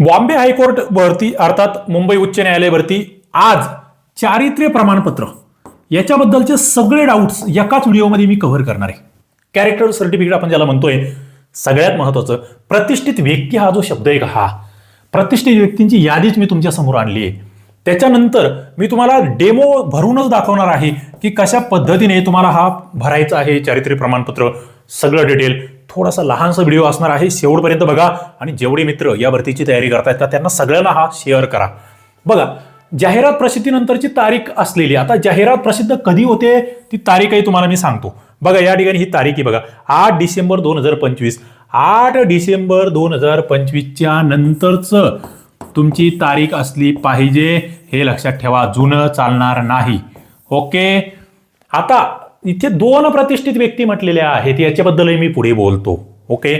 Bombay high court भरती अर्थात मुंबई उच्च न्यायालय भरती आज चारित्र्य प्रमाणपत्र. याच्याबद्दलचे सगळे डाऊट्स एकाच व्हिडिओमध्ये मी कव्हर करणार आहे. कॅरेक्टर सर्टिफिकेट आपण ज्याला म्हणतोय सगळ्यात महत्वाचं प्रतिष्ठित व्यक्ती हा जो शब्द आहे का हा? प्रतिष्ठित व्यक्तींची यादीच मी तुमच्यासमोर आणली आहे. त्याच्यानंतर मी तुम्हाला डेमो भरूनच दाखवणार आहे की कशा पद्धतीने तुम्हाला हा भरायचा आहे चारित्र्य प्रमाणपत्र. सगळं डिटेल थोडासा लहानसा व्हिडिओ असणार आहे. शेवटपर्यंत बघा आणि जेवढे मित्र या भरतीची तयारी करतायत का त्यांना सगळ्यांना हा शेअर करा. बघा जाहिरात प्रसिद्धीनंतरची तारीख असलेली आता जाहिरात प्रसिद्ध कधी होते ती तारीखही तुम्हाला मी सांगतो. बघा या ठिकाणी ही तारीख आहे बघा. आठ डिसेंबर दोन हजार पंचवीस. आठ डिसेंबर दोन हजार पंचवीसच्या नंतरचं तुमची तारीख असली पाहिजे हे लक्षात ठेवा जुनं चालणार नाही. ओके आता इथे दोन प्रतिष्ठित व्यक्ती म्हटलेल्या आहेत याच्याबद्दलही मी पुढे बोलतो. ओके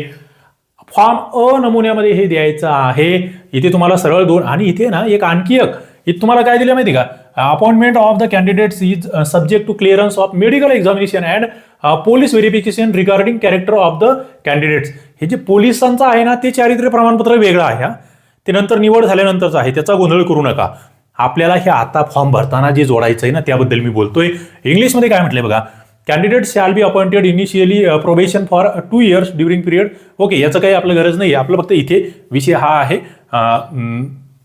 फॉर्म अ नमुन्यामध्ये हे द्यायचं आहे. इथे तुम्हाला सरळ दोन आणि इथे ना एक आणखी एक. इथे तुम्हाला काय दिलं माहिती का? Appointment of the candidates is subject to clearance of medical examination and police verification regarding character of the candidates हे जे पोलिसांचं आहे ना ते चारित्र्य प्रमाणपत्र वेगळं आहे हा. ते नंतर निवड झाल्यानंतरच आहे. त्याचा गोंधळ करू नका. आपल्याला हे आता फॉर्म भरताना जे जोडायचं आहे ना त्याबद्दल मी बोलतोय. इंग्लिशमध्ये काय म्हटलंय बघा? Candidate shall be appointed initially probation for two years during period okay याचं काही आपलं गरज नाही आहे आपलं फक्त इथे विषय हा आहे uh,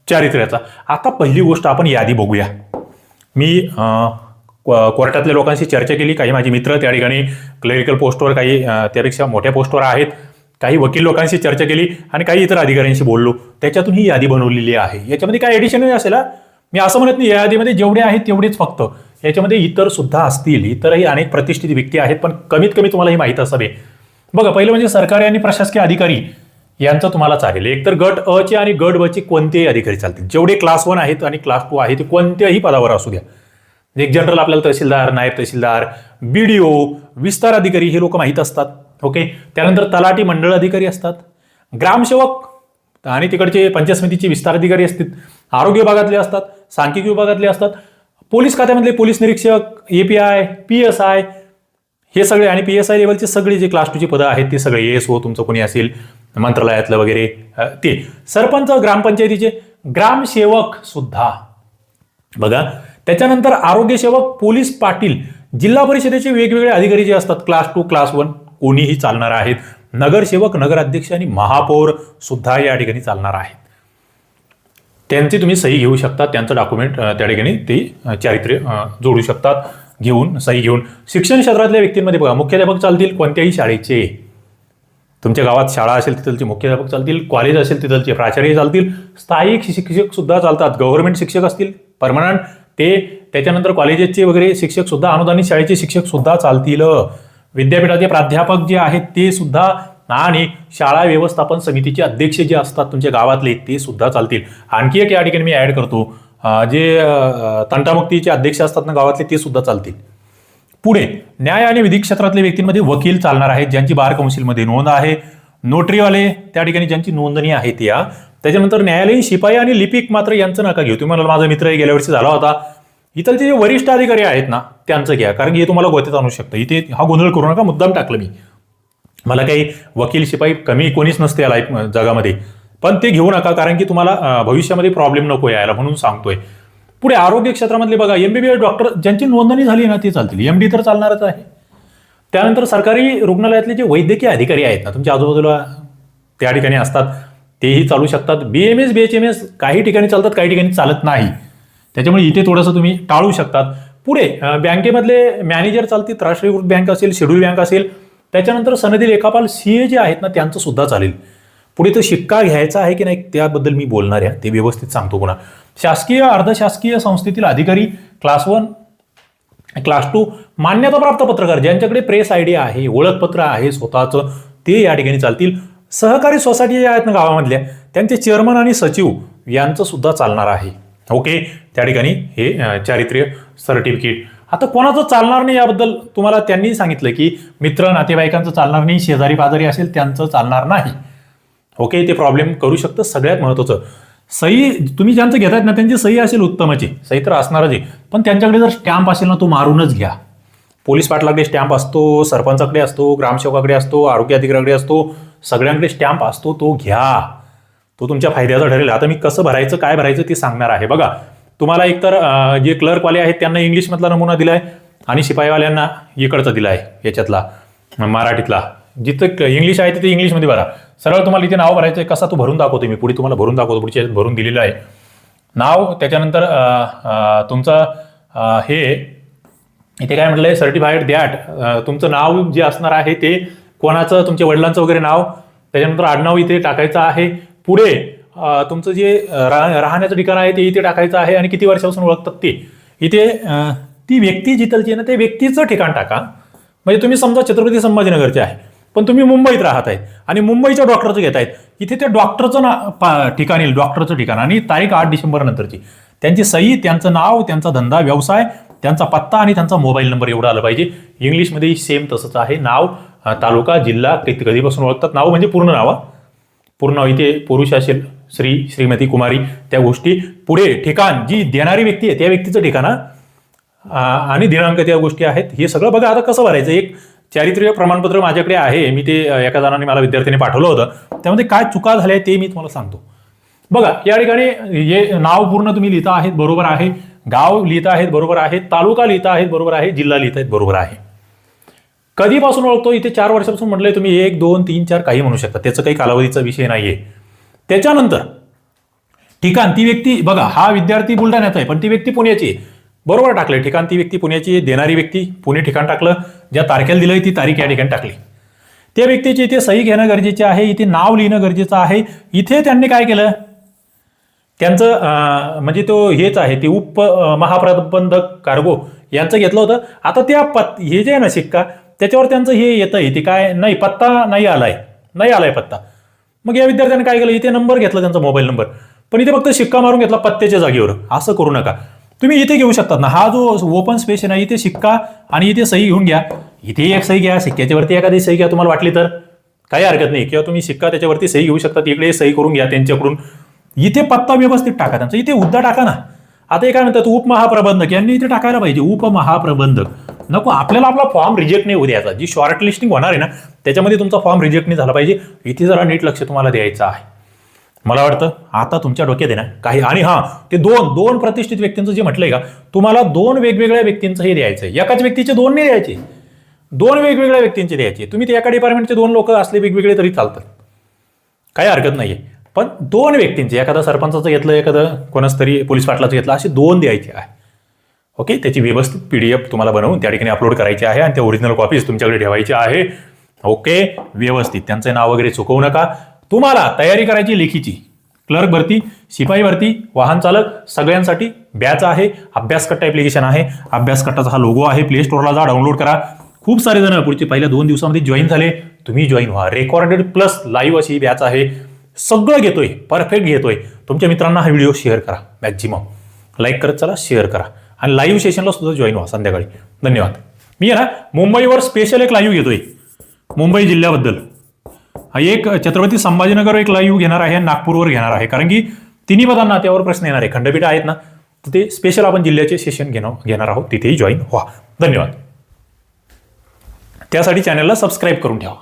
चारित्र्याचा. आता पहिली गोष्ट आपण यादी बघूया. मी uh, अं, कोर्टातल्या लोकांशी चर्चा केली. काही माझे मित्र त्या ठिकाणी क्लरिकल पोस्टवर काही uh, त्यापेक्षा मोठ्या पोस्टवर आहेत. काही वकील लोकांशी चर्चा केली आणि काही इतर अधिकाऱ्यांशी बोललो. त्याच्यातून ही यादी बनवलेली आहे. याच्यामध्ये काय एडिशन असेल? मी असं म्हणत नाही या यादीमध्ये जेवढे आहेत तेवढेच फक्त. याच्यामध्ये इतर सुद्धा असतील इतरही अनेक प्रतिष्ठित व्यक्ती आहेत पण कमीत कमी तुम्हाला ही माहीत असावे. बघा पहिलं म्हणजे सरकारी आणि प्रशासकीय अधिकारी यांचं तुम्हाला चालेल. एकतर गट अ चे आणि गट ब चे कोणतेही अधिकारी चालतील. जेवढे क्लास वन आहेत आणि क्लास टू आहेत ते कोणत्याही पदावर असू द्या. म्हणजे एक जनरल आपल्याला तहसीलदार नायब तहसीलदार बीडीओ विस्तार अधिकारी हे लोक माहीत असतात. ओके? त्यानंतर तलाठी मंडळ अधिकारी असतात. ग्रामसेवक आणि तिकडचे पंचायत समितीचे विस्तार अधिकारी असतील. आरोग्य विभागातले असतात. सांख्यिकी विभागातले असतात. पोलीस खात्यामधले पोलीस निरीक्षक A P I P S I हे सगळे आणि पी एस आय लेवलचे सगळे जे क्लास टूची पदं आहेत ते सगळे एस ओ तुमचं कोणी असेल मंत्रालयातलं वगैरे ते. सरपंच ग्रामपंचायतीचे ग्रामसेवक सुद्धा. बघा त्याच्यानंतर आरोग्य सेवक पोलीस पाटील. जिल्हा परिषदेचे वेगवेगळे अधिकारी जे असतात क्लास टू क्लास वन कोणीही चालणार आहेत. नगरसेवक नगराध्यक्ष आणि महापौर सुद्धा या ठिकाणी चालणार आहेत. त्यांची तुम्ही सही घेऊ शकता. त्यांचं डॉक्युमेंट त्या ठिकाणी ते चारित्र्य जोडू शकतात. घेऊन सही घेऊन. शिक्षण क्षेत्रातल्या व्यक्तींमध्ये बघा मुख्याध्यापक चालतील कोणत्याही शाळेचे. तुमच्या गावात शाळा असेल तिथलचे मुख्याध्यापक चालतील कॉलेज असेल तिथलचे प्राचार्य चालतील स्थायिक शिक्षक सुद्धा चालतात गव्हर्नमेंट शिक्षक असतील परमनंट ते त्याच्यानंतर कॉलेजेसचे वगैरे शिक्षक सुद्धा अनुदानित शाळेचे शिक्षक सुद्धा चालतील. विद्यापीठाचे प्राध्यापक जे आहेत ते सुद्धा आणि शाळा व्यवस्थापन समितीचे अध्यक्ष जे असतात तुमच्या गावातले ते सुद्धा चालतील. आणखी एक या ठिकाणी मी ऍड करतो. जे तंटामुक्तीचे अध्यक्ष असतात ना गावातले ते सुद्धा चालतील. पुढे न्याय आणि विधी क्षेत्रातल्या व्यक्तींमध्ये वकील चालणार आहेत ज्यांची बार कौन्सिलमध्ये नोंद आहे. नोटरीवाले त्या ठिकाणी ज्यांची नोंदणी आहे त्या त्याच्यानंतर न्यायालयीन शिपाई आणि लिपिक मात्र यांचं नका घेऊ. तुम्हाला माझा मित्र गेल्या वर्षी झाला होता. इथलचे जे वरिष्ठ अधिकारी आहेत ना त्यांचं घ्या. कारण की हे तुम्हाला गोत्यात आणू शकतं. इथे हा गोंधळ करू नका मुद्दाम टाकलं मी. मला काही वकील शिपाई कमी कोणीच नसते या लाईफ जगामध्ये. पण ते घेऊ नका कारण की तुम्हाला भविष्यामध्ये प्रॉब्लेम नको यायला म्हणून सांगतोय. पुढे आरोग्य क्षेत्रामधले बघा एमबीबीएस डॉक्टर ज्यांची नोंदणी झाली ना ते चालतील. एमडी तर चालणारच आहे. त्यानंतर सरकारी रुग्णालयातले जे वैद्यकीय अधिकारी आहेत ना तुमच्या आजूबाजूला त्या ठिकाणी असतात तेही चालू शकतात. B M S B H M S काही ठिकाणी चालतात काही ठिकाणी चालत नाही. त्याच्यामुळे इथे थोडंसं तुम्ही टाळू शकतात. पुढे बँकेमधले मॅनेजर चालतील राष्ट्रीयकृत बँक असेल शेड्यूल बँक असेल त्याच्यानंतर सनदी लेखापाल सी ए जे आहेत ना त्यांचं सुद्धा चालेल. पुढे तो शिक्का घ्यायचा आहे की नाही त्याबद्दल मी बोलणार आहे. ते व्यवस्थित सांगतो पुन्हा. शासकीय अर्धशासकीय संस्थेतील अधिकारी क्लास वन क्लास टू मान्यताप्राप्त पत्रकार ज्यांच्याकडे प्रेस आय डी आहे ओळखपत्र आहे स्वतःचं ते या ठिकाणी चालतील. सहकारी सोसायटी ज्या आहेत ना गावामधल्या त्यांचे चेअरमन आणि सचिव यांचं सुद्धा चालणार आहे. ओके त्या ठिकाणी हे चारित्र्य सर्टिफिकेट. आता कोणाचं चालणार नाही याबद्दल तुम्हाला त्यांनी सांगितलं की मित्र नातेवाईकांचं चालणार नाही शेजारी पाजारी असेल त्यांचं चालणार नाही. ओके ते प्रॉब्लेम करू शकतं सगळ्यात महत्त्वाचं सही तुम्ही ज्यांचं घेतायत ना त्यांची सही असेल उत्तमची. सही तर असणारच आहे. पण त्यांच्याकडे जर स्टॅम्प असेल ना तो मारूनच घ्या. पोलीस पाटलाकडे स्टॅम्प असतो सरपंचाकडे असतो ग्रामसेवकाकडे असतो आरोग्य अधिकाऱ्याकडे असतो सगळ्यांकडे स्टॅम्प असतो तो घ्या. तो तुमच्या फायद्याचा ठरेल. आता मी कसं भरायचं काय भरायचं ते सांगणार आहे. बघा तुम्हाला एकतर जे क्लर्कवाले आहेत त्यांना इंग्लिशमधला नमुना दिलाय आणि शिपाईवाल्यांना इकडचा दिला आहे याच्यातला मराठीतला. जिथं इंग्लिश आहे तिथे इंग्लिशमध्ये भरा. सरळ तुम्हाला इथे नाव भरायचं आहे कसा तो भरून दाखवतो मी पुढे तुम्हाला भरून दाखवतो पुढच्या भरून दिलेलं आहे. नाव त्याच्यानंतर तुमचं हे इथे काय म्हटलंय? सर्टिफाईड दॅट तुमचं नाव जे असणार आहे ते कोणाचं तुमच्या वडिलांचं वगैरे नाव त्याच्यानंतर आडनाव इथे टाकायचं आहे. पुढे तुमचं जे रा- राहण्याचं ठिकाण आहे ते इथे टाकायचं आहे आणि किती वर्षापासून ओळखतात ते. इथे ती व्यक्ती जिथलची आहे ना ते व्यक्तीचं ठिकाण टाका. म्हणजे तुम्ही समजा छत्रपती संभाजीनगरचे आहे पण तुम्ही मुंबईत राहत आहेत आणि मुंबईच्या डॉक्टरचं घेत आहेत. इथे त्या डॉक्टरचं ना पा- ठिकाण येईल डॉक्टरचं ठिकाण. आणि तारीख आठ डिसेंबर नंतरची त्यांची सही त्यांचं नाव त्यांचा धंदा व्यवसाय त्यांचा पत्ता आणि त्यांचा मोबाईल नंबर एवढं आलं पाहिजे. इंग्लिशमध्ये सेम तसंच आहे. नाव तालुका जिल्हा किती कधीपासून ओळखतात. नाव म्हणजे पूर्ण नाव पूर्ण इथे पुरुष असेल श्री श्रीमती कुमारी त्या गोष्टी. पुढे ठिकाण जी देणारी व्यक्ती आहे त्या व्यक्तीचं ठिकाण आणि दिनांक त्या गोष्टी आहेत. हे सगळं बघा आता कसं भरायचं? एक चारित्र्य प्रमाणपत्र माझ्याकडे आहे. मी ते एका जणांनी मला विद्यार्थ्यांनी पाठवलं होतं. त्यामध्ये काय चुका झाल्या ते मी तुम्हाला सांगतो. बघा या ठिकाणी हे नाव पूर्ण तुम्ही लिहिता आहेत बरोबर आहे. गाव लिहिता आहेत बरोबर आहे. तालुका लिहिता आहेत बरोबर आहे. जिल्हा लिहिता आहेत बरोबर आहे. कधीपासून ओळखतो? इथे चार वर्षापासून म्हटलंय तुम्ही एक दोन तीन चार काही म्हणू शकता. त्याचं काही कालावधीचा विषय नाहीये. त्याच्यानंतर ठिकाण ती व्यक्ती बघा हा विद्यार्थी बुलढाण्याचा आहे पण ती व्यक्ती पुण्याची आहे. बरोबर टाकलं ठिकाण ती व्यक्ती पुण्याची देणारी व्यक्ती पुणे ठिकाण टाकलं ज्या तारखेला दिलंय ती तारीख या ठिकाणी टाकली. त्या व्यक्तीची इथे सही घेणं गरजेचे आहे इथे नाव लिहिणं गरजेचं आहे. इथे त्यांनी काय केलं? त्यांचं म्हणजे तो हेच आहे ते उप महाप्रबंधक कार्गो यांचं घेतलं होतं. आता त्या पत हे जे आहे ना शिक्का त्याच्यावर त्यांचं हे येतं आहे ते काय नाही पत्ता नाही आलाय. नाही आलाय पत्ता. मग या विद्यार्थ्यांनी काय केलं? इथे नंबर घेतला त्यांचा मोबाईल नंबर. पण इथे फक्त शिक्का मारून घेतला पत्त्याच्या जागेवर. असं करू नका. तुम्ही इथे घेऊ शकतात ना. हा जो ओपन स्पेस आहे ना इथे शिक्का आणि इथे सही घेऊन घ्या. इथे एक सही घ्या शिक्क्याच्यावरती एखादी सही घ्या तुम्हाला वाटली तर. काही हरकत नाही. किंवा तुम्ही शिक्का त्याच्यावरती सही घेऊ शकता इकडे सही करून घ्या त्यांच्याकडून. इथे पत्ता व्यवस्थित टाका त्यांचा. इथे हुद्दा टाका ना. आता हे काय म्हणतात उपमहाप्रबंधक. यांनी इथे टाकायला पाहिजे. उपमहाप्रबंधक. नको आपल्याला आपला फॉर्म रिजेक्ट नाही होऊ द्यायचा. जी शॉर्ट लिस्टिंग होणार आहे ना त्याच्यामध्ये तुमचा फॉर्म रिजेक्ट नाही झाला पाहिजे. इथे जरा नीट लक्ष तुम्हाला द्यायचं आहे. मला वाटतं आता तुमच्या डोक्यात आहे ना काही आणि हां ते दोन दोन प्रतिष्ठित व्यक्तींचं जे म्हटलंय का तुम्हाला दोन वेगवेगळ्या व्यक्तींचं हे द्यायचं आहे एकाच व्यक्तीचे दोन नाही द्यायचे. दोन वेगवेगळ्या व्यक्तींचे द्यायचे. तुम्ही ते एका डिपार्टमेंटचे दोन लोक असले वेगवेगळे तरी चालतात काही हरकत नाहीये. पण दोन व्यक्तींचे एखादा सरपंचाचं घेतलं एखादं कोणाच तरी पोलीस पाटलाचं घेतलं असे दोन द्यायचे आहे. ओके त्याची व्यवस्थित पी डी एफ तुम्हाला बनवून त्या ठिकाणी अपलोड करायची आहे आणि त्या ओरिजिनल कॉपीज तुमच्याकडे ठेवायची आहे. ओके व्यवस्थित. त्यांचं नाव वगैरे चुकवू नका. तुम्हाला तयारी करायची लेखीची. क्लर्क भरती शिपाई भरती वाहन चालक सगळ्यांसाठी बॅच आहे. अभ्यासकट्टा ॲप्लिकेशन आहे. अभ्यासकट्टाचा हा लोगो आहे. प्ले स्टोअरला जा डाउनलोड करा. खूप सारे जण पुढचे पहिल्या दोन दिवसामध्ये जॉईन झाले. तुम्ही जॉईन व्हा. रेकॉर्डेड प्लस लाईव्ह अशी बॅच आहे. सगळं घेतोय. परफेक्ट घेतोय. तुमच्या मित्रांना हा व्हिडिओ शेअर करा. मॅक्झिमम लाईक करत चला शेअर करा. आणि लाईव्ह सेशनला सुद्धा जॉईन व्हा संध्याकाळी. धन्यवाद. मी आहे ना मुंबईवर स्पेशल एक लाईव्ह घेतोय. मुंबई जिल्ह्याबद्दल. एक छत्रपती संभाजीनगर एक लाईव्ह घेणार आहे नागपूरवर घेणार आहे. कारण की तिन्ही पदांना त्यावर प्रश्न येणार आहे. खंडपीठ आहेत ना तर ते स्पेशल आपण जिल्ह्याचे सेशन घेणं घेणार आहोत. तिथेही जॉईन व्हा. धन्यवाद. त्यासाठी चॅनलला सबस्क्राईब करून ठेवा.